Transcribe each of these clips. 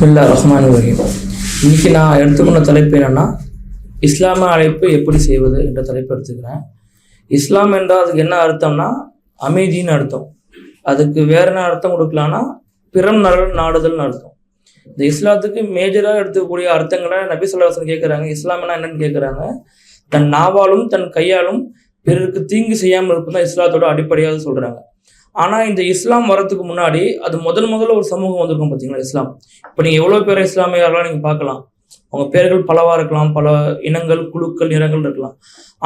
பிஸ்மில்லா ரஹ்மான் ரஹீம் இன்னைக்கு நான் எடுத்துக்கொண்ட தலைப்பு என்னென்னா இஸ்லாம அழைப்பு எப்படி செய்வது என்ற தலைப்பு எடுத்துக்கிறேன். இஸ்லாம் என்றால் அதுக்கு என்ன அர்த்தம்னா அமைதின்னு அர்த்தம். அதுக்கு வேற என்ன அர்த்தம் கொடுக்கலான்னா பிறம் நலன் நாடுதல்னு அர்த்தம். இந்த இஸ்லாத்துக்கு மேஜராக எடுத்துக்கக்கூடிய அர்த்தங்களை நபி சொல்லாசன் கேட்குறாங்க இஸ்லாம்னா என்னன்னு கேட்குறாங்க தன் நாவாலும் தன் கையாலும் பிறருக்கு தீங்கு செய்யாமல் இருப்பது தான் இஸ்லாத்தோட அடிப்படையாக சொல்கிறாங்க ஆனால் இந்த இஸ்லாம் வரத்துக்கு முன்னாடி அது முதல் முதல்ல ஒரு சமூகம் வந்திருக்கும் பார்த்தீங்களா இஸ்லாம். இப்போ நீங்கள் எவ்வளோ பேர் இஸ்லாமியாரெல்லாம் நீங்கள் பார்க்கலாம். அவங்க பேர்கள் பலவாக இருக்கலாம் பல இனங்கள் குழுக்கள் நிறங்கள் இருக்கலாம்.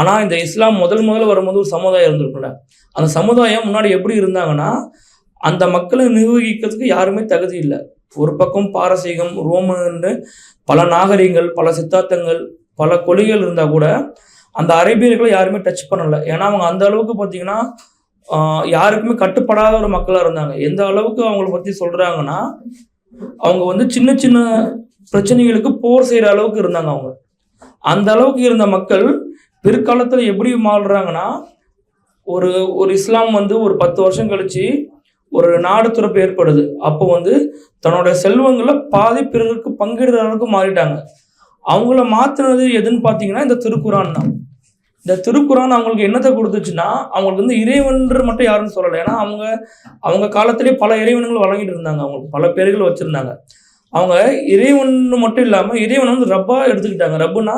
ஆனால் இந்த இஸ்லாம் முதல் முதல்ல வரும்போது ஒரு சமுதாயம் இருந்திருக்கும்ல. அந்த சமுதாயம் முன்னாடி எப்படி இருந்தாங்கன்னா அந்த மக்களை நிர்வகிக்கிறதுக்கு யாருமே தகுதி இல்லை. ஒரு பக்கம் பாரசீகம் ரோமன்னு பல நாகரிகங்கள் பல சித்தாந்தங்கள் பல கொள்கைகள் இருந்தால் கூட அந்த அரேபியர்களை யாருமே டச் பண்ணலை. ஏன்னா அவங்க அந்த அளவுக்கு பார்த்தீங்கன்னா யாருக்குமே கட்டுப்படாத ஒரு மக்களாக இருந்தாங்க. எந்த அளவுக்கு அவங்கள பற்றி சொல்கிறாங்கன்னா அவங்க வந்து சின்ன சின்ன பிரச்சனைகளுக்கு போர் செய்கிற அளவுக்கு இருந்தாங்க அவங்க. அந்த அளவுக்கு இருந்த மக்கள் பிற்காலத்தில் எப்படி மாறுறாங்கன்னா ஒரு ஒரு இஸ்லாம் வந்து ஒரு பத்து வருஷம் கழித்து ஒரு நாடு துறப்பு ஏற்படுது. அப்போ வந்து தன்னோட செல்வங்களை பாதி பிறருக்கு பங்கிடுற அளவுக்கு மாறிட்டாங்க. அவங்கள மாற்றுனது எதுன்னு பார்த்தீங்கன்னா இந்த திருக்குறான் தான். இந்த திருக்குறான் அவங்களுக்கு என்னத்தை கொடுத்துச்சுன்னா அவங்களுக்கு வந்து இறைவன்று மட்டும் யாருன்னு சொல்லலை. ஏன்னா அவங்க அவங்க காலத்திலே பல இறைவன்கள் வழங்கிட்டு இருந்தாங்க. அவங்களுக்கு பல பேர்கள் வச்சுருந்தாங்க. அவங்க இறைவன் மட்டும் இல்லாமல் இறைவனை வந்து ரப்பா எடுத்துக்கிட்டாங்க. ரப்புனா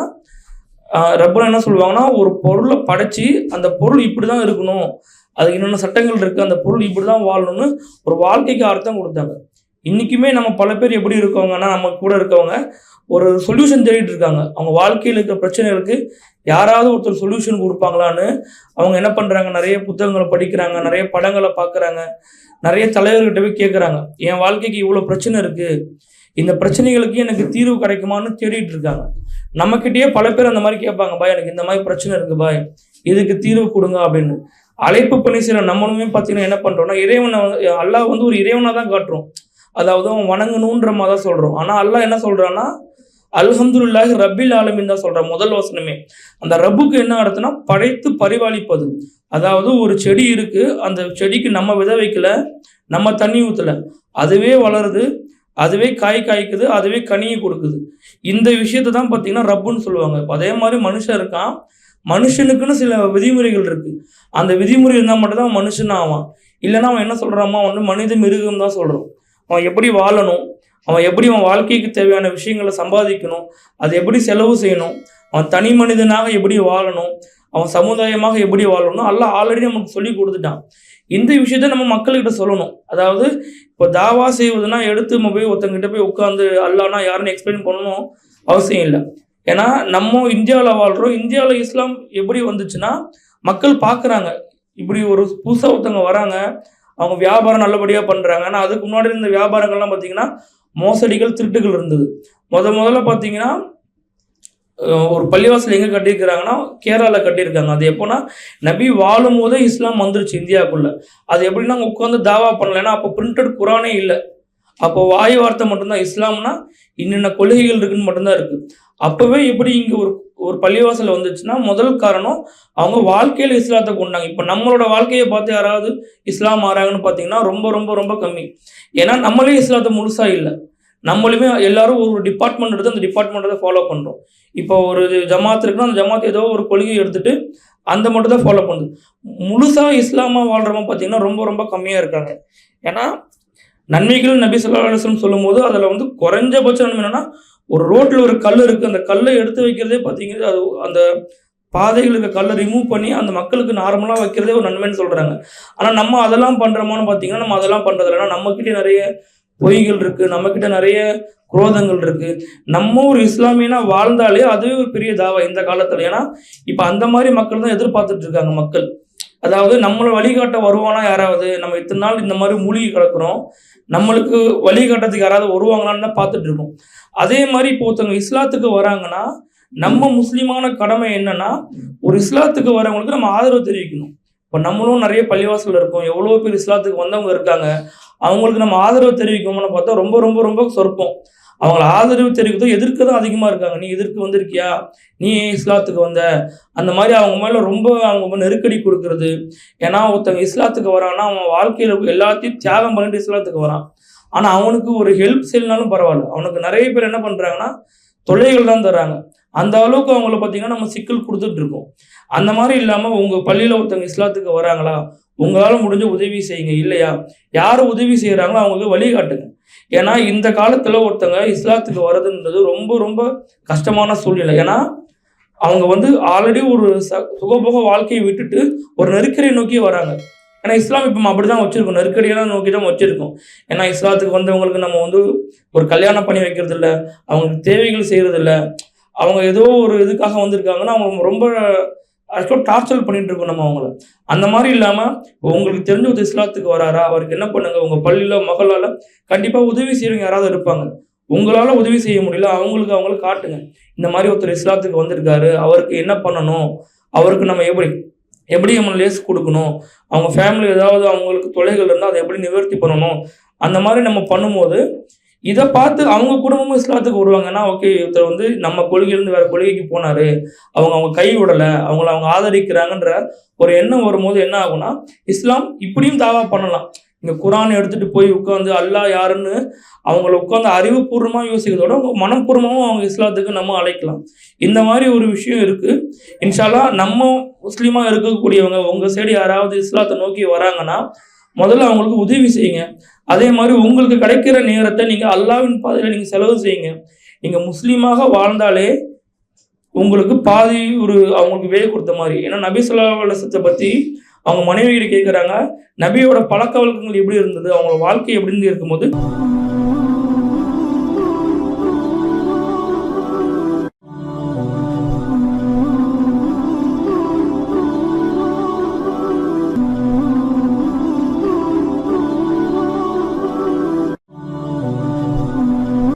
ஆஹ் என்ன சொல்லுவாங்கன்னா ஒரு பொருளை படைச்சி அந்த பொருள் இப்படி தான் இருக்கணும். அதுக்கு என்னென்ன சட்டங்கள் இருக்குது அந்த பொருள் இப்படி தான் வாழணும்னு ஒரு வாழ்க்கைக்கு அர்த்தம் கொடுத்தாங்க. இன்றைக்குமே நம்ம பல பேர் எப்படி இருக்கவங்கன்னா நம்ம கூட இருக்கவங்க ஒரு சொல்யூஷன் தேடிட்டு இருக்காங்க. அவங்க வாழ்க்கையில் இருக்கிற பிரச்சனைகளுக்கு யாராவது ஒருத்தர் சொல்யூஷன் கொடுப்பாங்களான்னு அவங்க என்ன பண்ணுறாங்க நிறைய புத்தகங்களை படிக்கிறாங்க நிறைய படங்களை பார்க்குறாங்க நிறைய தலைவர்கிட்ட போய் கேட்குறாங்க என் வாழ்க்கைக்கு இவ்வளோ பிரச்சனை இருக்குது இந்த பிரச்சனைகளுக்கு எனக்கு தீர்வு கிடைக்குமான்னு தேடிட்டு இருக்காங்க. நம்மக்கிட்டேயே பல பேர் அந்த மாதிரி கேட்பாங்க பாய் எனக்கு இந்த மாதிரி பிரச்சனை இருக்குது பாய் இதுக்கு தீர்வு கொடுங்க அப்படின்னு. அழைப்பு பணி சில நம்மளுமே பார்த்தீங்கன்னா என்ன பண்ணுறோம்னா இறைவனை அல்லாஹ் வந்து ஒரு இறைவனாக தான் காட்டுறோம். அதாவது அவன் வணங்கணுன்ற மாதிரி தான் சொல்கிறோம் ஆனால் அல்லாஹ் என்ன சொல்கிறான்னா அல்ஹம்துலில்லாஹி ரப்பில் ஆலமின் தான் சொல்கிறான் முதல் வசனமே. அந்த ரப்புக்கு என்ன அர்த்தம்னா படைத்து பரிபாலிப்பது. அதாவது ஒரு செடி இருக்குது அந்த செடிக்கு நம்ம வித வைக்கல நம்ம தண்ணி ஊற்றல அதுவே வளருது அதுவே காய் காய்க்குது அதுவே கனியை கொடுக்குது. இந்த விஷயத்தை தான் பார்த்தீங்கன்னா ரப்புன்னு சொல்லுவாங்க. அதே மாதிரி மனுஷன் இருக்கான். மனுஷனுக்குன்னு சில விதிமுறைகள் இருக்குது அந்த விதிமுறை இருந்தால் மட்டும்தான் மனுஷன் ஆவான். இல்லைன்னா அவன் என்ன சொல்கிறாமா வந்து மனித மிருகம் தான் சொல்கிறோம் அவன் எப்படி வாழணும்? அவன் எப்படி அவன் வாழ்க்கைக்கு தேவையான விஷயங்களை சம்பாதிக்கணும்? அது எப்படி செலவு செய்யணும்? அவன் தனி மனிதனாக எப்படி வாழணும்? அவன் சமுதாயமாக எப்படி வாழணும் எல்லாம் ஆல்ரெடி நமக்கு சொல்லி கொடுத்துட்டான். இந்த விஷயத்த நம்ம மக்கள்கிட்ட சொல்லணும். அதாவது இப்போ தாவா செய்வதுன்னா எடுத்து நம்ம போய் ஒருத்தங்கிட்ட போய் உட்காந்து அல்லானா யாருன்னு எக்ஸ்பிளைன் பண்ணணும் அவசியம் இல்லை. ஏன்னா நம்ம இந்தியாவில் வாழ்கிறோம் இந்தியாவில் இஸ்லாம் எப்படி வந்துச்சுன்னா மக்கள் பார்க்குறாங்க. இப்படி ஒரு புதுசாக ஒருத்தவங்க வராங்க. அவங்க வியாபாரம் நல்லபடியாக பண்ணுறாங்க ஆனால் அதுக்கு முன்னாடி இருந்த வியாபாரங்கள்லாம் பார்த்தீங்கன்னா மோசடிகள் திருட்டுகள் இருந்தது. முத முதல்ல பார்த்தீங்கன்னா ஒரு பள்ளிவாசல் எங்கே கட்டியிருக்கிறாங்கன்னா கேரளாவில் கட்டியிருக்காங்க. அது எப்போனா நபி வாழும் போதே இஸ்லாம் வந்துருச்சு இந்தியாவுக்குள்ள. அது எப்படின்னா அங்கே உட்காந்து தாவா பண்ணலைன்னா அப்போ பிரிண்டட் குரானே இல்லை. அப்போ வாய் வார்த்தை மட்டும்தான். இஸ்லாம்னா இன்னென்ன கொள்கைகள் இருக்குன்னு மட்டும்தான் இருக்குது அப்போவே எப்படி இங்கே ஒரு ஒரு பள்ளிவாசல் வந்துச்சுன்னா முதல் காரணம் அவங்க வாழ்க்கையில் இஸ்லாத்தை கொண்டாங்க. இப்போ நம்மளோட வாழ்க்கையை பார்த்து யாராவது இஸ்லாம் ஆறாங்கன்னு பார்த்தீங்கன்னா ரொம்ப ரொம்ப ரொம்ப கம்மி. ஏன்னா நம்மளே இஸ்லாத்தை முழுசாக இல்லை. நம்மளுமே எல்லாரும் ஒரு டிபார்ட்மெண்ட் எடுத்து அந்த டிபார்ட்மெண்ட்டை ஃபாலோ பண்ணுறோம் இப்போ ஒரு ஜமாத் இருக்குன்னா அந்த ஜமாத் ஏதோ ஒரு கொள்கையை எடுத்துட்டு அந்த மட்டும் தான் ஃபாலோ பண்ணுது முழுசாக இஸ்லாமாக வாழ்கிறவங்க பார்த்தீங்கன்னா ரொம்ப ரொம்ப கம்மியாக இருக்காங்க. ஏன்னா நன்மைகள் நபி ஸல்லல்லாஹு சொல்லும்போது அதில் வந்து குறைஞ்சபட்சம் நன்மை ஒரு ரோட்டில் ஒரு கல் இருக்குது அந்த கல்லை எடுத்து வைக்கிறதே பார்த்தீங்கன்னா அது அந்த பாதைகளுக்கு கல்லை ரிமூவ் பண்ணி அந்த மக்களுக்கு நார்மலாக வைக்கிறதே ஒரு நன்மைன்னு சொல்கிறாங்க ஆனால் நம்ம அதெல்லாம் பண்ணுறோமான்னு பார்த்தீங்கன்னா நம்ம அதெல்லாம் பண்ணுறதில்ல ஏன்னா நம்மக்கிட்டே நிறைய பொய்கள் இருக்குது நம்மக்கிட்ட நிறைய குரோதங்கள் இருக்குது நம்ம ஒரு இஸ்லாமியனா வாழ்ந்தாலே அதுவே ஒரு பெரிய தாவா இந்த காலத்தில். ஏன்னா இப்போ அந்த மாதிரி மக்கள் தான் எதிர்பார்த்துட்டு இருக்காங்க மக்கள். அதாவது நம்மளை வழிகாட்ட வருவானா யாராவது? நம்ம இத்தனை நாள் இந்த மாதிரி மூழ்கி கிடக்குறோம். நம்மளுக்கு வழிகாட்டுறதுக்கு யாராவது வருவாங்களான்னு தான் பார்த்துட்டு இருக்கோம். அதே மாதிரி இப்போ ஒருத்தவங்க இஸ்லாத்துக்கு வராங்கன்னா நம்ம முஸ்லீமான கடமை என்னன்னா ஒரு இஸ்லாத்துக்கு வரவங்களுக்கு நம்ம ஆதரவு தெரிவிக்கணும். இப்போ நம்மளும் நிறைய பள்ளிவாசல் இருக்கோம். எவ்வளோ பேர் இஸ்லாத்துக்கு வந்தவங்க இருக்காங்க. அவங்களுக்கு நம்ம ஆதரவு தெரிவிக்கணும்னு பார்த்தா ரொம்ப ரொம்ப ரொம்ப சொற்பம். அவங்கள ஆதரவு தெரிவிக்கிறதும் எதிர்க்க தான் அதிகமாக இருக்காங்க. நீ எதிர்க்கு வந்திருக்கியா? நீ இஸ்லாத்துக்கு வந்த? அந்த மாதிரி அவங்க மேலே ரொம்ப அவங்க நெருக்கடி கொடுக்கறது. ஏன்னா ஒருத்தவங்க இஸ்லாத்துக்கு வரான்னா அவன் வாழ்க்கையில் எல்லாத்தையும் தியாகம் பண்ணிட்டு இஸ்லாத்துக்கு வரான். ஆனால் அவனுக்கு ஒரு ஹெல்ப் செய்யலனாலும் பரவாயில்ல. அவனுக்கு நிறைய பேர் என்ன பண்ணுறாங்கன்னா தொல்லைகள் தான் தர்றாங்க. அந்த அளவுக்கு அவங்கள பார்த்தீங்கன்னா நம்ம சிக்கல் கொடுத்துட்டு இருக்கோம். அந்த மாதிரி இல்லாமல் உங்கள் பள்ளியில் ஒருத்தவங்க இஸ்லாத்துக்கு வராங்களா? உங்களால் முடிஞ்ச உதவி செய்யுங்க. இல்லையா? யார் உதவி செய்கிறாங்களோ அவங்களுக்கு வழிகாட்டுங்க ஏன்னா இந்த காலத்தில் ஒருத்தங்க இஸ்லாத்துக்கு வர்றதுன்றது ரொம்ப ரொம்ப கஷ்டமான சூழ்நிலை. ஏன்னா அவங்க வந்து ஆல்ரெடி ஒரு ச சுகபோக வாழ்க்கையை விட்டுட்டு ஒரு நெருக்கடியை நோக்கி வராங்க. ஏன்னா இஸ்லாம் இப்போ அப்படி தான் வச்சுருக்கோம். நெருக்கடியெல்லாம் நோக்கி தான் வச்சுருக்கோம். ஏன்னா இஸ்லாத்துக்கு வந்தவங்களுக்கு நம்ம வந்து ஒரு கல்யாணம் பண்ணி வைக்கிறது இல்லை அவங்களுக்கு தேவைகள் செய்கிறது இல்லை அவங்க ஏதோ ஒரு இதுக்காக வந்திருக்காங்கன்னா அவங்க ரொம்ப ஆக்சுவலாக டார்ச்சர் பண்ணிட்டு இருக்கோம் நம்ம அவங்கள. அந்த மாதிரி இல்லாமல் உங்களுக்கு தெரிஞ்ச ஒரு இஸ்லாத்துக்கு வராரா? அவருக்கு என்ன பண்ணுங்க? உங்கள் பள்ளியில் மகளால் கண்டிப்பாக உதவி செய்கிறவங்க யாராவது இருப்பாங்க. உங்களால் உதவி செய்ய முடியல அவங்களுக்கு அவங்கள காட்டுங்க. இந்த மாதிரி ஒருத்தர் இஸ்லாத்துக்கு வந்திருக்காரு அவருக்கு என்ன பண்ணணும்? அவருக்கு நம்ம எப்படி எப்படி நம்ம லேஸ் கொடுக்கணும்? அவங்க ஃபேமிலி ஏதாவது அவங்களுக்கு தொலைகள் இருந்தால் அதை எப்படி நிவர்த்தி பண்ணணும்? அந்த மாதிரி நம்ம பண்ணும்போது இதை பார்த்து அவங்க குடும்பமும் இஸ்லாத்துக்கு வருவாங்கன்னா ஓகே ஒருத்தர் வந்து நம்ம கொள்கையிலேருந்து வேற கொள்கைக்கு போனாரு அவங்க அவங்க கை விடலை அவங்கள அவங்க ஆதரிக்கிறாங்கன்ற ஒரு எண்ணம் வரும்போது என்ன ஆகும்னா இஸ்லாம் இப்படியும் தாவா பண்ணலாம். இந்த குரான் எடுத்துகிட்டு போய் உட்காந்து அல்லாஹ் யாருன்னு அவங்கள உட்காந்து அறிவுபூர்வமாக யோசிக்கிறதோட மனப்பூர்வமாகவும் அவங்க இஸ்லாத்துக்கு நம்ம அழைக்கலாம். இந்த மாதிரி ஒரு விஷயம் இருக்கு. இன்ஷால்லா நம்ம முஸ்லீமாக இருக்கக்கூடியவங்க உங்கள் சைடு யாராவது இஸ்லாத்தை நோக்கி வராங்கன்னா முதல்ல அவங்களுக்கு உதவி செய்யுங்க. அதே மாதிரி உங்களுக்கு கிடைக்கிற நேரத்தை நீங்கள் அல்லாவின் பாதையில் நீங்கள் செலவு செய்யுங்க. நீங்கள் முஸ்லீமாக வாழ்ந்தாலே உங்களுக்கு பாதி ஒரு அவங்களுக்கு வேலை கொடுத்த மாதிரி. ஏன்னா நபி சொல்லா அலுவலத்தை பற்றி அவங்க மனைவிகிட்ட கேட்குறாங்க நபியோட பழக்க வழக்கங்கள் எப்படி இருந்தது அவங்களோட வாழ்க்கை எப்படின்னு இருக்கும்போது?